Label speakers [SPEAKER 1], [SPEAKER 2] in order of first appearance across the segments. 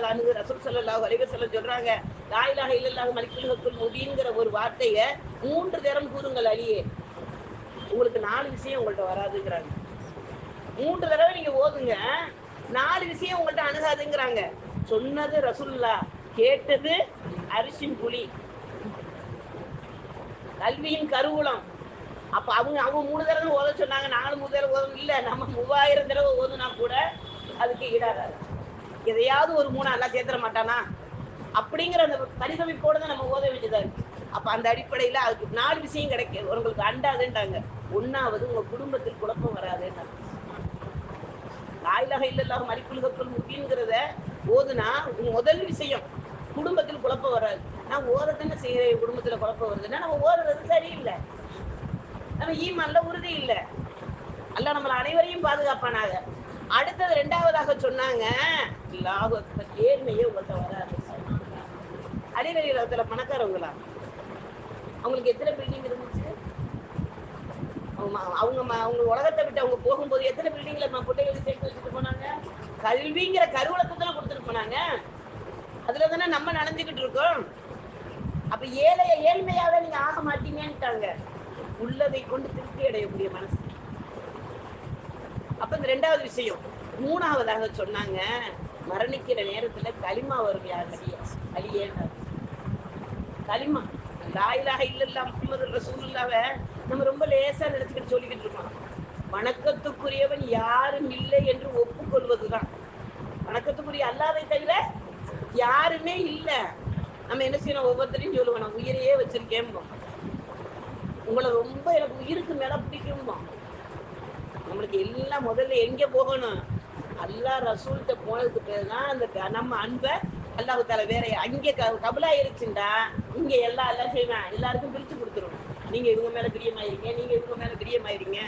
[SPEAKER 1] தாலானு ரசூல் ஸல்லல்லாஹு அலைஹி வஸல்லம் சொல்றாங்க. லாயிலாக இலாஹ இல்லல்லாஹு மலிக்குல் ஒரு வார்த்தையை மூன்று தரம் கூறுங்கள் அலியே. உங்களுக்கு நாலு விஷயம் உங்கள்ட்ட வராதுங்கிறாங்க. மூன்று தடவை நீங்க ஓதுங்க நாலு விஷயம் உங்கள்ட்ட அணுகாதுங்கிறாங்க. சொன்னது ரசுல்லா கேட்டது அரிசின் புலி கல்வியின் கருவூலம். அப்ப அவங்க அவங்க மூணு தடவை ஓத சொன்னாங்க நாலு மூணு தடவை ஓதணும். இல்ல நம்ம மூவாயிரம் தடவை ஓதுனா கூட அதுக்கு ஈடாகாது. எதையாவது ஒரு மூணு எல்லாம் சேர்த்துட மாட்டானா? அப்படிங்கிற அந்த பரிதவிப்போட தான் நம்ம ஓத வேண்டியதா இருக்கு. அப்ப அந்த அடிப்படையில அதுக்கு நாலு விஷயம் கிடைக்க உங்களுக்கு அண்டாதுன்றாங்க. ஒன்னாவது உங்க குடும்பத்தில் குழப்பம் வராதுன்றாங்க. லாயிலாக இல்லல்லாஹ் மலிக்குல்கப்புல் முபீன்கிறத ஓதுனா முதல் விஷயம் குடும்பத்தில் குழப்பம் வராது. நான் ஓதத்தானே செய்யறேன் குடும்பத்துல குழப்பம் வருதுன்னா நம்ம ஓதுறது சரியில்லை. நம்ம ஈமான்ல உறுதி இல்லை. அல்ல நம்மள அனைவரையும் பாதுகாப்பானாக. அடுத்தது ரெண்டாவதாக சொன்னாங்க. அல்லாஹ் ஏழ்மையே உங்கள்கிட்ட வராது. அடிநடிகளத்துல பணக்காரவங்களா? அவங்களுக்கு எத்தனை பில்டிங் இருந்துச்சு? அவங்க அவங்க ம- அவங்க உலகத்தை விட்டு அவங்க போகும்போது எத்தனை பில்டிங்ல நம்ம சேர்த்து வச்சுட்டு போனாங்க? கல்விங்கிற கருவூலத்தை தானே கொடுத்துட்டு போனாங்க. அதுல தானே நம்ம நடந்துகிட்டு இருக்கோம். அப்ப ஏழைய ஏழ்மையாவே நீங்க ஆக மாட்டீங்கன்ட்டாங்க. உள்ளதை கொண்டு திருப்தி அடையக்கூடிய மனசு. அப்ப இந்த ரெண்டாவது விஷயம். மூணாவதாக சொன்னாங்க மரணிக்கிற நேரத்துல களிமா வரும் யார் அலிய அலியேன்றார் களிமா லாயிலாக இல்லல்லா முகமது ரசூலுல்லாவை நம்ம ரொம்ப லேசா நினைச்சுக்கிட்டு சொல்லிக்கிட்டு இருக்கோம். வணக்கத்துக்குரியவன் யாரும் இல்லை என்று ஒப்புக்கொள்வதுதான். வணக்கத்துக்குரிய அல்லாதை தவிர யாருமே இல்லை. நம்ம என்ன செய்யணும்? ஒவ்வொருத்தரையும் சொல்லுவோம் நான் உயிரையே வச்சிருக்கேன் உங்களை ரொம்ப எனக்கு உயிருக்கு மேல பிடிக்கும்போம் நம்மளுக்கு எல்லாம் முதல்ல எங்க போகணும்? அல்லா ரசூல்கிட்ட போனதுக்கு பேர் தான் அந்த க- நம்ம அன்பை அல்லாஹ் தால வேற அங்க க கபலா இருச்சுண்டா இங்க எல்லா எல்லாம் செய்வேன். எல்லாருக்கும் பிரிச்சு கொடுத்துருவோம் நீங்க இவங்க மேல பிரியமாயிருங்க நீங்க இவங்க மேல பிரியமாயிருங்க.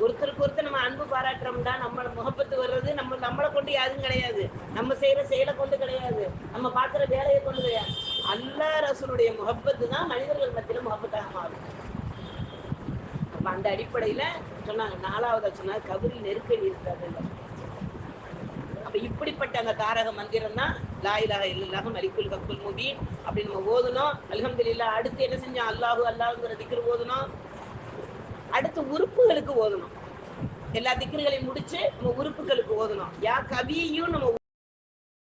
[SPEAKER 1] ஒருத்தருக்கு ஒருத்தர் நம்ம அன்பு பாராட்டுறோம்டா. நம்மள முகப்பத்து வர்றது நம்ம நம்மளை கொண்டு யாரும் கிடையாது. நம்ம செய்யற செயலை கொண்டு கிடையாது. நம்ம பார்க்குற வேலையை கொண்டு கிடையாது. அல்லாஹ் ரசூலுடைய முகப்பத்து தான் மனிதர்கள் மத்தியில முகப்பத்தாக மாறும் அப்ப அந்த அடிப்படையில் சொன்னாங்க. நாலாவதா சொன்னாங்க கபரில் நெருக்கடி இருக்காது அப்போ இப்படிப்பட்ட அந்த தாரக மந்திரம் தான் லாயிலாக இல்லாம மலிக்குல் கப்புல் முபீன் அப்படி நம்ம ஓதணும் அல்ஹம்துலில்லாஹ் அடுத்து என்ன செஞ்சோம்? அல்லாஹு அல்லாஹுங்கிற திக்ரு ஓதணும் அடுத்து உறுப்புகளுக்கு ஓதணும் எல்லா திக்ருகளையும் முடிச்சு நம்ம உறுப்புகளுக்கு ஓதணும் யா கவியும் நம்ம